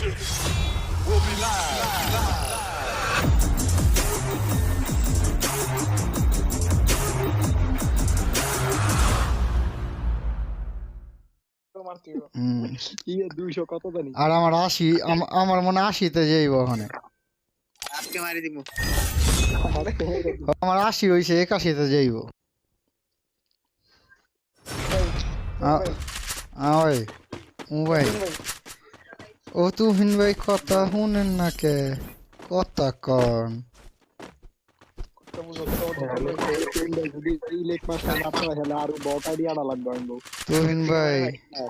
Will be live. আর আমার আশি আমার মনে হয় আশিতে যাইব ওখানে। আজকে মারি দিমু। আমার আশি হয়েছে একাশিতে যাইব। আ- আ ভাই ও ভাই ও তুহিন ভাই কথা শুনেন না কে কথা কন যদি ইলেক মাস্টার না পাওয়া হলে আরো বট আইডিয়া আনা লাগবে আমি বউ। তুহিন ভাই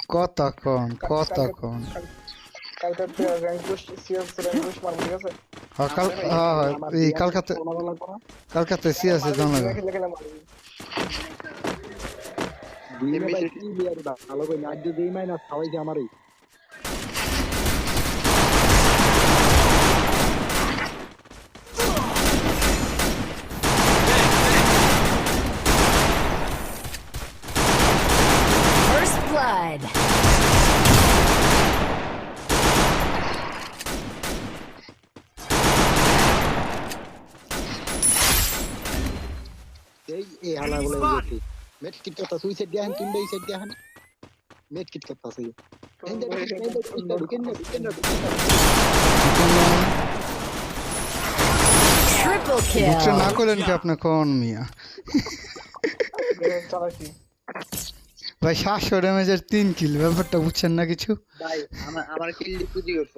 কথা কন কথা কন কালকে rank push CS rank push মারবো ঠিক আছে হ্যাঁ কাল হ্যাঁ হ্যাঁ আমার এই বিয়ার কালকাতে শোনানো লাগবে না? কালকাতে সিয়াসে জানা খেলে খেলে খেলে মারবি দিনে ভাই কি বিয়ার দা? ভালো করে আজ যদি এই মাইনাস খাওয়াইছে আমারই এই হালা বলে গেছি মেট কিট কথা দিয়া হন দিয়া হন। মেট কিট কথা এন্ড ঢুকেন না ঢুকেন না ঢুকেন না Triple না kill. করলেন কি আপনি কোন মিয়া? ভাই সাতশো ড্যামেজের তিন কিল ব্যাপারটা বুঝছেন না কিছু? ভাই আমার আমার কিল পুজি করছ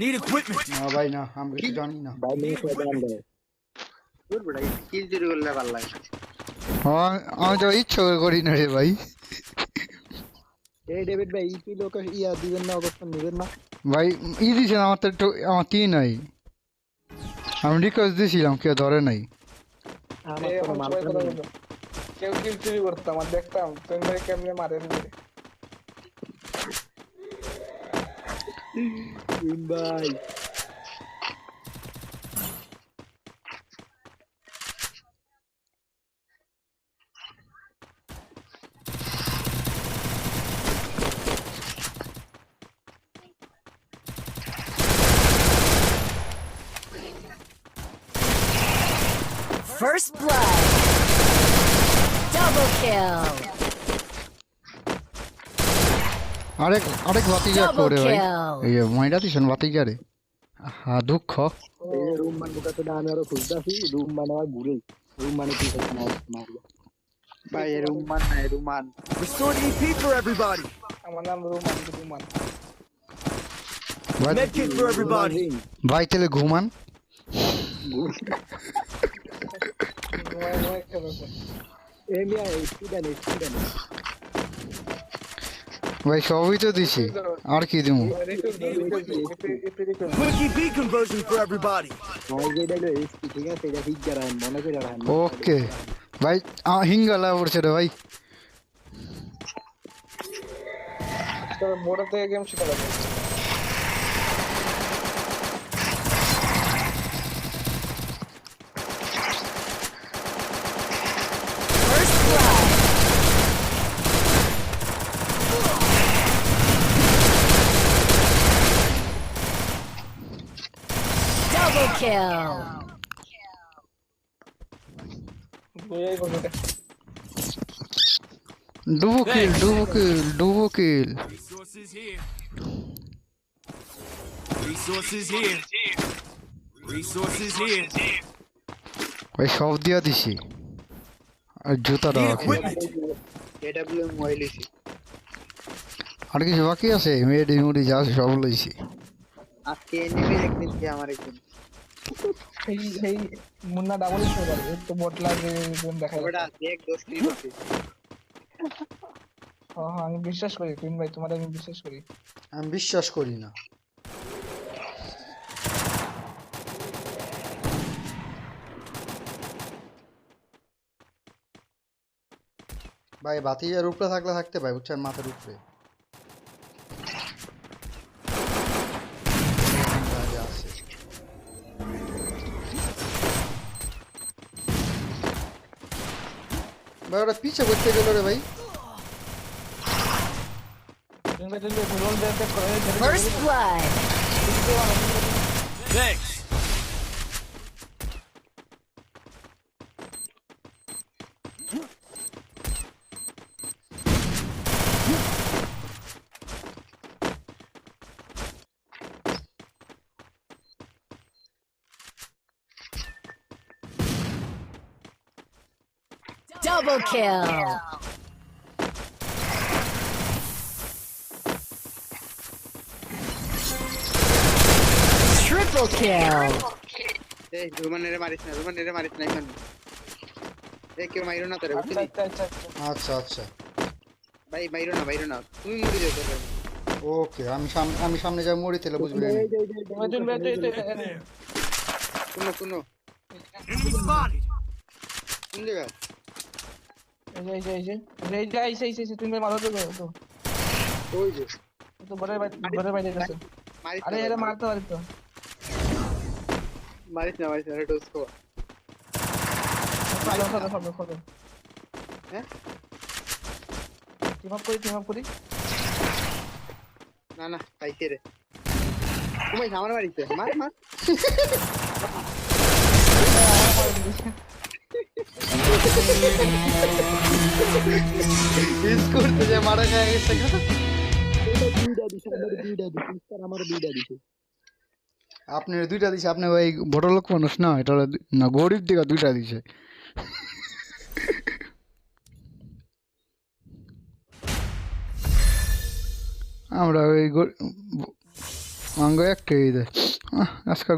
Need equipment. না ভাই না আমি কিছু জানি না। ভাই মেয়ে সব দাম দেয় দূর বেটা কিল চুরি করলে ভালো লাগে। হ্যাঁ, আমি তো ইচ্ছা করি না রে ভাই। এই ডেভিড ভাই ইপি লোক ইয়া দিবেন না অবস্থা নেবেন না। ভাই ই দিয়েছেন আমার তো একটু আমার তিন নাই। আমি রিকোয়েস্ট দিয়েছিলাম কেউ ধরে নাই। আমার কেউ কিল চুরি করতাম আর দেখতাম। তুমি ভাই কেমনে মারে দিবে তিন ভাই First blood. Double kill. আরেক Double করে ভাই. এই যে মাইরা দিছেন বাতিজা রে। হ্যাঁ দুঃখ। রুম মান আমি আরও খুঁজতাছি রুম মানে ঘুরে রুম মানে কি ভাই না EP for everybody. আমার নাম রুমান রুমান ভাই Medkit for everybody. ভাই তাহলে ঘুমান ঘুমায় ঘুমায় খেলেছে এই মিয়া স্টুডেন্ট স্টুডেন্ট ভাই সবই তো দিছি। আর কি দিমু? ওকে। ভাই আ- হিঙ্গালা পড়ছে রে ভাই। মোটা থেকে গেম শিখা লাগে First blood. Double kill. বইয়াই করবে ডুবো কিল ডুবো কিল Resources here. Resources here. Resources here. ভাই সব দিয়া দিছি আর Need বাকি equipment. মোবাইল আর কিছু বাকি আছে মেয়েডি মুড়ি যা সব লইছি আজকে এনিমি একদিন কি আমার একদিন সেই সেই মুন্না ডাবল ইস্যু করে তো বট লাগে গেম দেখা যায় দেখ দোষ কি করছিস হ্যাঁ আমি বিশ্বাস করি তুইন ভাই তোমার আমি বিশ্বাস করি। আমি বিশ্বাস করি না। ভাই বাতিজার উপরে থাকলে থাকতে ভাই বুঝছেন? মাথার উপরে। ভাই ওরা পিছে করতে গেল রে ভাই First blood. Thanks. Double kill. Triple kill. এই রুমানের মারিস না রুমানের মারিস না এখন। এই কেউ মাইরো না তোরে বুঝলি? আচ্ছা আচ্ছা আচ্ছা আচ্ছা। আচ্ছা ভাই মাইরো না মাইরো না। তুমি মরে যাও তোরে ওকে আমি সামনে আমি সামনে যাই মরি তাহলে বুঝবি। না তুমি তুমি বেটে কোনো কোনো এই যে এই যে এই যে এই যে এই যে তুমি মারো তো তো ওই যে তো ঘরের বাইরে ঘরের বাইরে গেছে আরে না এরা মারতে পারি তো মারিস না মারিস না এটা উসকো ফলো ফলো ফলো ফলো হ্যাঁ টিম আপ করি টিম আপ করি না না পাইছে রে তুমি আমার বাড়িতে মার মার করতে দুইটা দিছে আপনার দুইটা দিছে, আপনি মানুষ না, এটা না, গরিব দিকে দুইটা দিছে। আমরা ওই আঙ্গ একটাই দেয় আজকাল